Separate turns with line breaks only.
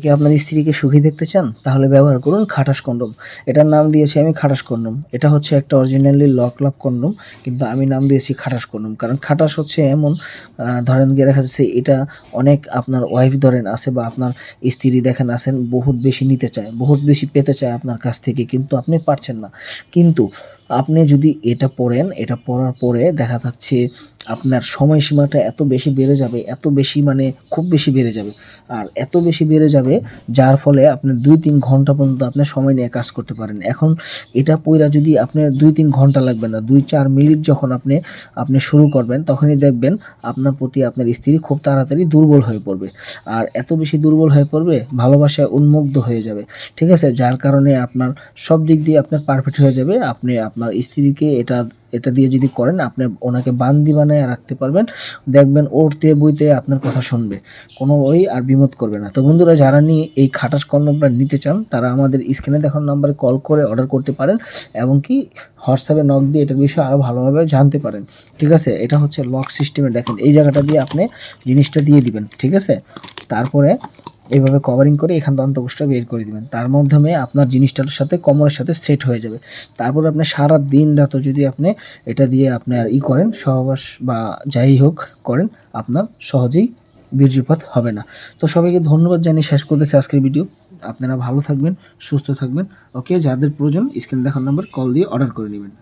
কি আপনার স্ত্রীকে সুখী দেখতে চান? তাহলে ব্যবহার করুন খাটাস কন্ডম। এটার নাম দিয়েছি আমি খাটাস কন্ডম। এটা হচ্ছে একটা অরিজিনালি লক লাভ কন্ডম, কিন্তু আমি নাম দিয়েছি খাটাস কন্ডম। কারণ খাটাস হচ্ছে এমন ধরেন গিয়ে দেখা যাচ্ছে এটা অনেক আপনার ওয়াইফ ধরেন আছে বা আপনার স্ত্রী দেখেন আছেন, বহুত বেশি নিতে চায়, বহুত বেশি পেতে চায় আপনার কাছ থেকে, কিন্তু আপনি পারছেন না। কিন্তু আপনি যদি এটা পড়েন, এটা পড়ার পরে দেখা যাচ্ছে আপনার সময়সীমাটা এত বেশি বেড়ে যাবে, এত বেশি মানে খুব বেশি বেড়ে যাবে। আর এত বেশি বেড়ে যাবে, যার ফলে আপনি দুই তিন ঘণ্টা পর্যন্ত আপনি সময় নিয়ে কাজ করতে পারেন। এখন এটা পইরা যদি আপনি দুই তিন ঘণ্টা লাগবে না, দুই চার মিনিট যখন আপনি আপনি শুরু করবেন, তখনই দেখবেন আপনার প্রতি আপনার স্ত্রী খুব তাড়াতাড়ি দুর্বল হয়ে পড়বে। আর এত বেশি দুর্বল হয়ে পড়বে, ভালোবাসায় উন্মুগ্ধ হয়ে যাবে। ঠিক আছে? যার কারণে আপনার সব দিক দিয়ে আপনার পারফেক্ট হয়ে যাবে, আপনি আপনার স্ত্রীকে এটা এটা দিয়ে যদি করেন, আপনি ওনাকে বান্দি বানায় রাখতে পারবেন। দেখবেন ওরতে বইতে আপনার কথা শুনবে। কোনো ওই আর বিমত করবে না। তো বন্ধুরা, যারা নিয়ে এই খাটাস কন্ডমটা নিতে চান, তারা আমাদের স্ক্রিনে দেখানো নাম্বারে কল করে অর্ডার করতে পারেন এবং কি হোয়াটসঅ্যাপে নক দিয়ে এটার বিষয়ে আরও ভালোভাবে জানতে পারেন। ঠিক আছে? এটা হচ্ছে লক সিস্টেমে দেখেন। এই জায়গাটা দিয়ে আপনি জিনিসটা দিয়ে দিবেন। ঠিক আছে? তারপরে এইভাবে কভারিং করে এখান থেকে অন্তকোষটা বের করে দিবেন। তার মাধ্যমে আপনার জিনিসটার সাথে কমরের সাথে সেট হয়ে যাবে। তারপর আপনি সারা দিন রাত যদি আপনি এটা দিয়ে আপনার ই করেন, সহবাস বা যাই হোক করেন, আপনার সহজেই বীর্যপাত হবে না। তো সবাইকে ধন্যবাদ জানিয়ে শেষ করতেছি আজকের ভিডিও আপনারা ভালো থাকবেন, সুস্থ থাকবেন। ওকে যাদের প্রয়োজন স্ক্রিন দেখার নাম্বার কল দিয়ে অর্ডার করে নেবেন।